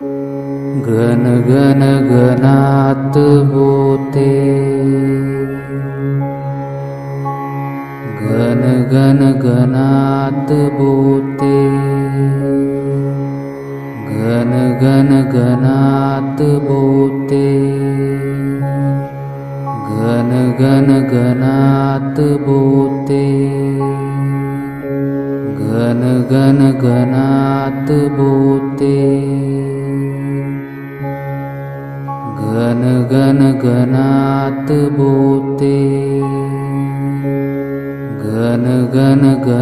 गन गन गनात बोते गन गन गनात बोते गन गन गनात बोते गन गन गनात बोते गन गन गनात बोते घनोते घन गनघनात्ोते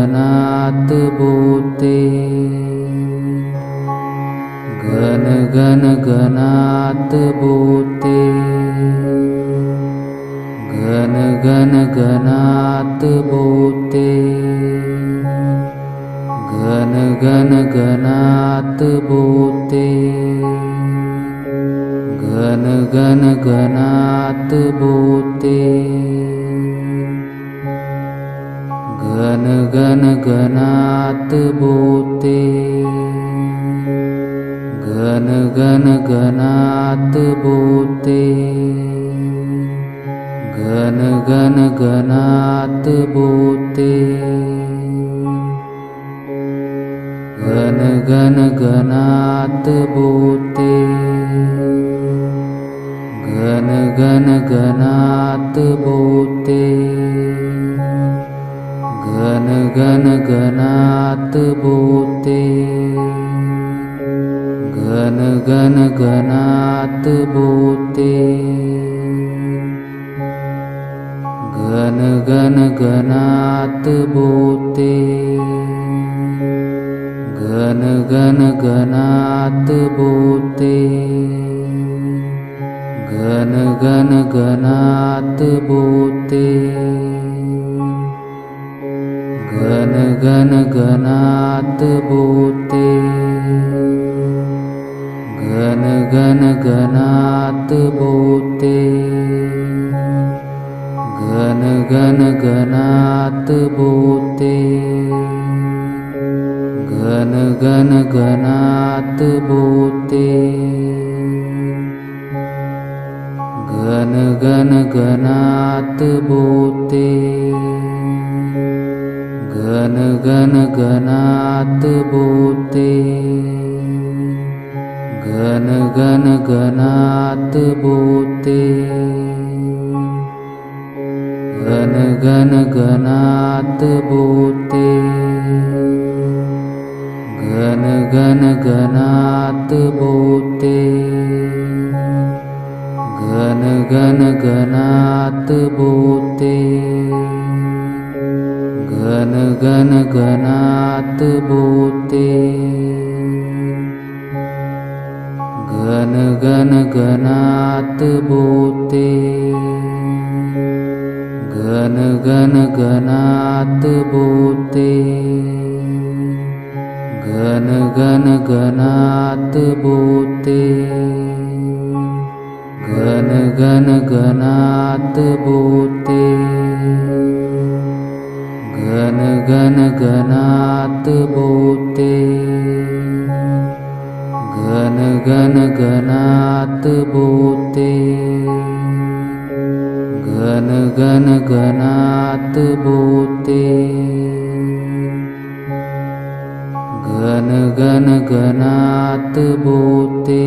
घनघनात्ोते घन गन घनगनगणात् बोते घनोते घन गनगनात्ोते घनगनघनात् बोते गणगणात् बोते गणगणगणात् बोते गणगणगणात् बोते गणगणगणात् बोते गणगणगणात् घनगनगणात्ोते घनोते घनगनगणात्ोते घनगनगणात् बोते गन घन गनगनात बोते गन घन गनगनात् बोते गन गनात् बोते गणगणात् बोते गणगणगणात् घनोते गणगणगणात् घन गणगणगणात् घनगनघनात्ोते घनगनगनात् बोते घनोते घन गनघनात्ोते घनगनघनात् बोते।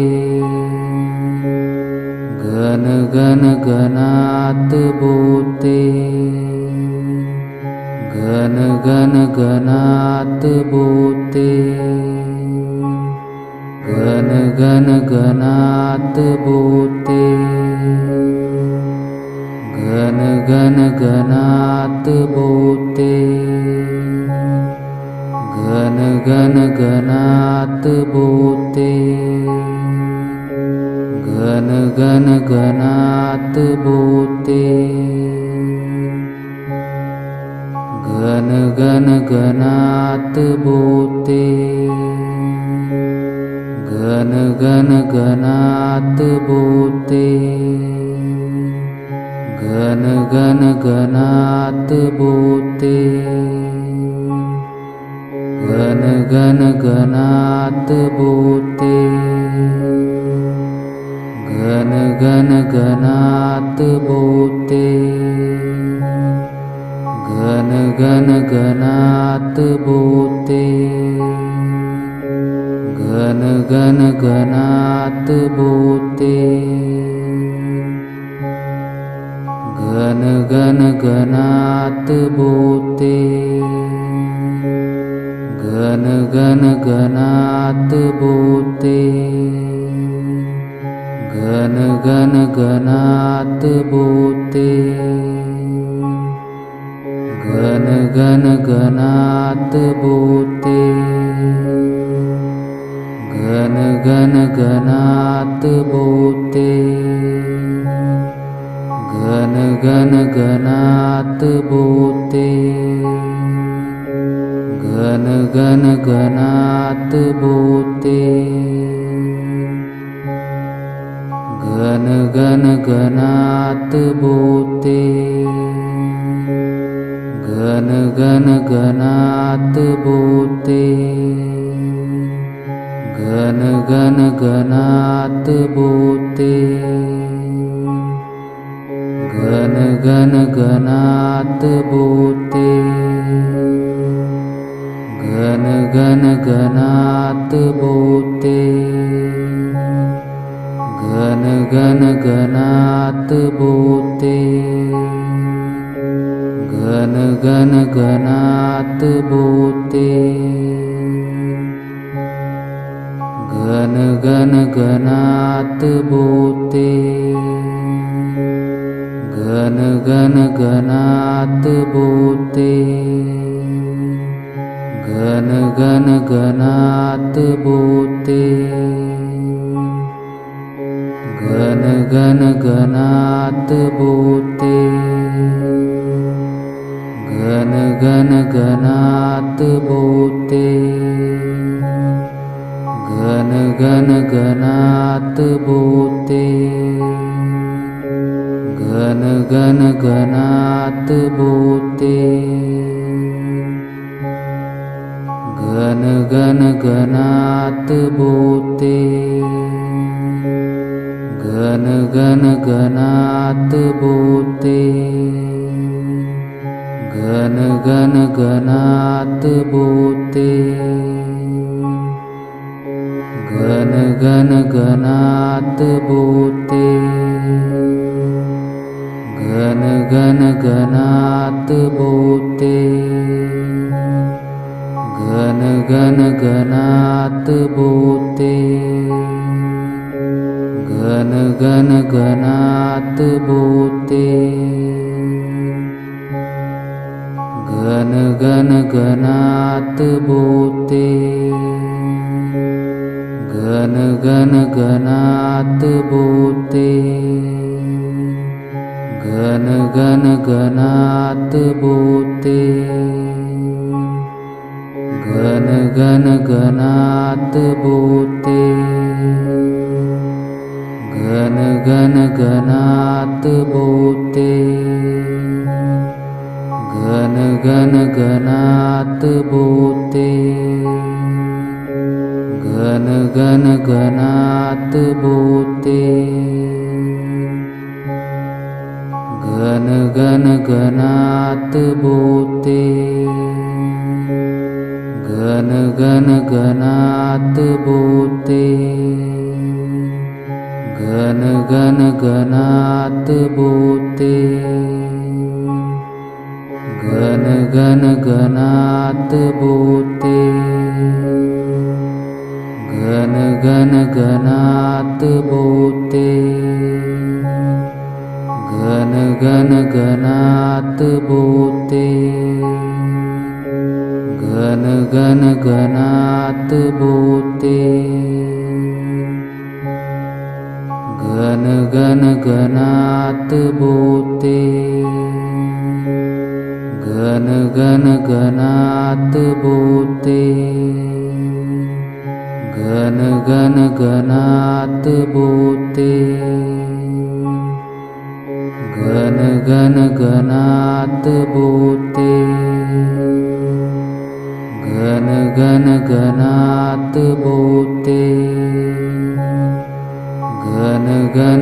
गन घन गनात् बोते। घन गन गनात् बोते। घन गन गनात् बोते। घन गन गनात् बोते। घन घन घनात बोते घन घन घनात बोते घन गनगनात बोते। घनगनघनात्ोते घनगनघनात् बोते। घनगनघनात् बोते। घनगनघनात् बोते। घनोते घनगनघनात्ोते घनगनात्ोते घनगनघनात् बोते घनघनात्ोते घनगनघनात्ोते घनगनगनात्ोते घनगनघनात्ोते घनगनघनात् बोते घनोते घनघनोते घनघनघनात् बोते घनोते घन गनघनात् बोते नगनगणात्ोते घन गनात् बोते घन गन गनात् बोते घन गन गना नगनगनात्ोते घनगनगणात् बोते घनगण न गनगनात बोते गणगणगणात् बोते गणगणगणात् बोते गणगणगणात् बोते घनगनगणात् बोते घन गनगनात घनगनघनात्ोते घनगनघनात् बोते घनगनघनात्ोते घनगनघनात् बोते घनोते घनघनात्ोते घनघनात्ोते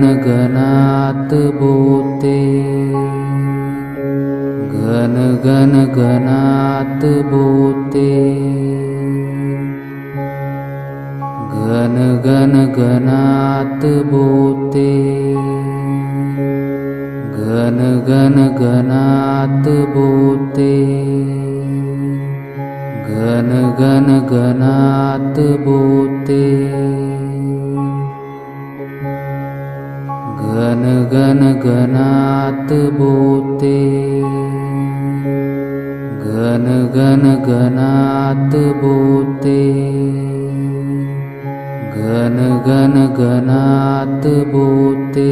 घन गनघनात्ोते घन गनघनात् बोते घन गनघनात्ोते घनगनघनात्ोते घनगनघनात् बोते घनगनघनात्ोते घनगनघनात् बोते